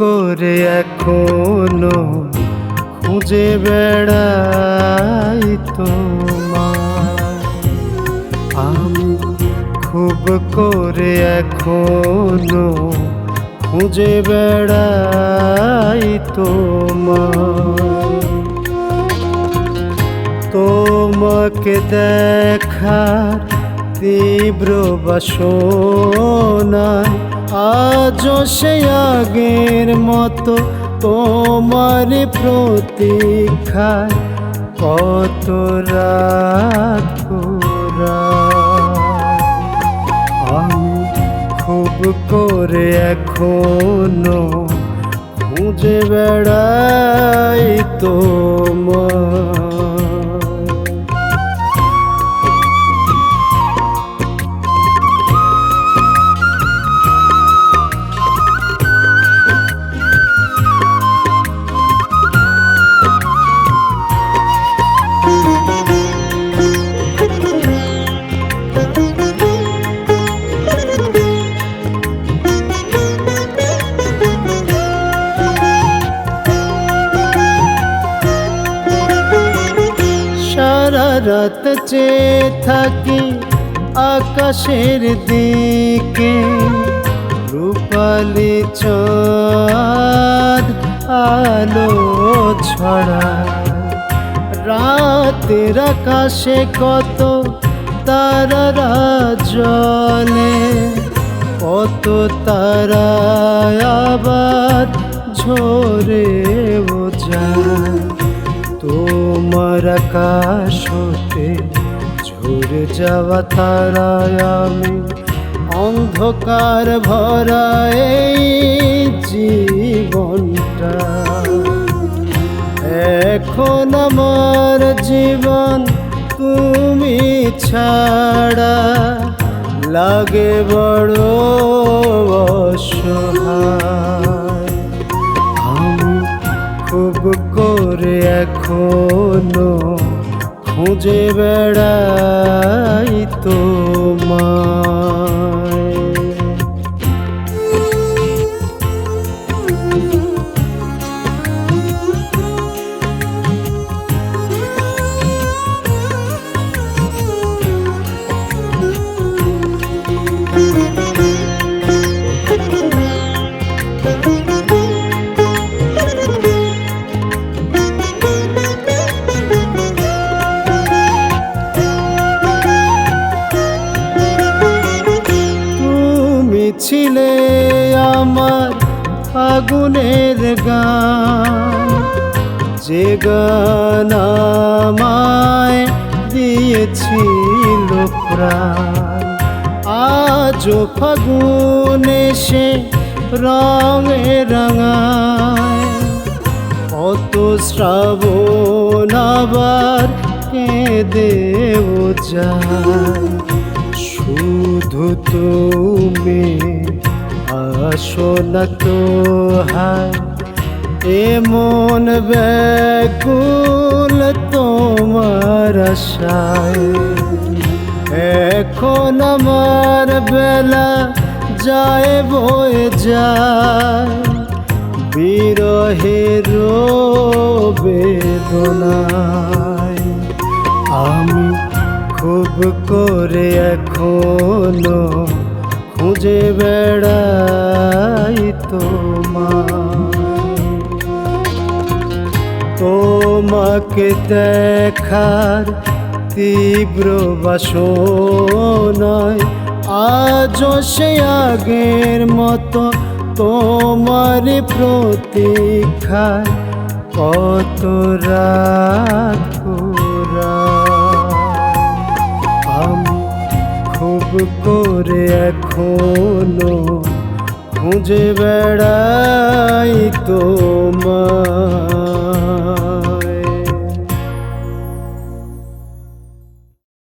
করে এখনও খুঁজে বেড়াই তোমার আমি খুব করে এখনও খুঁজে বেড়াই তোমার তোমাকে দেখার তীব্র বাসনায় আজও সে আগের মতো তোমার প্রতীক্ষায় কত। আমি খুব করে এখনও খুঁজে বেড়াই তোমার রাত চেয়ে থাকি আকাশের দিকে, রূপালি চাঁদ আলো ছড়া রাতের আকাশে কত তারারা জলে কত তারা আবার ঝরে যায়। আকাশ হতে ঝরে যাওয়া তারায় আমি অন্ধকার ভরা এই জীবনটা। এখন আমার জীবন তুমি ছাড়া লাগে বড় অসহায়। খুব করে এখনও খুঁজে বেড়াই তোমায়। ছিলে আমার আগুনের গান। যে গান আমায় দিয়েছিল প্রাণ। আজও ফাগুন সে রঙে রাঙায়। কত শ্রাবণ আবার কেঁদেও যায়। শুধু তুমি আসো না তো হায় এমন ব্যাকুল তোমার আশায়। এখন আমার বেলা যায় বয়ে যায়। বিরহের বেদনায় আমি খুব করে এখনও খুঁজে বেড়াই তোমার তোমাকে দেখার তীব্র বাসনায় আজও সে আগের মতো তোমার প্রতীক্ষায় কত রাত খুঁজে বেড়াই তোমার।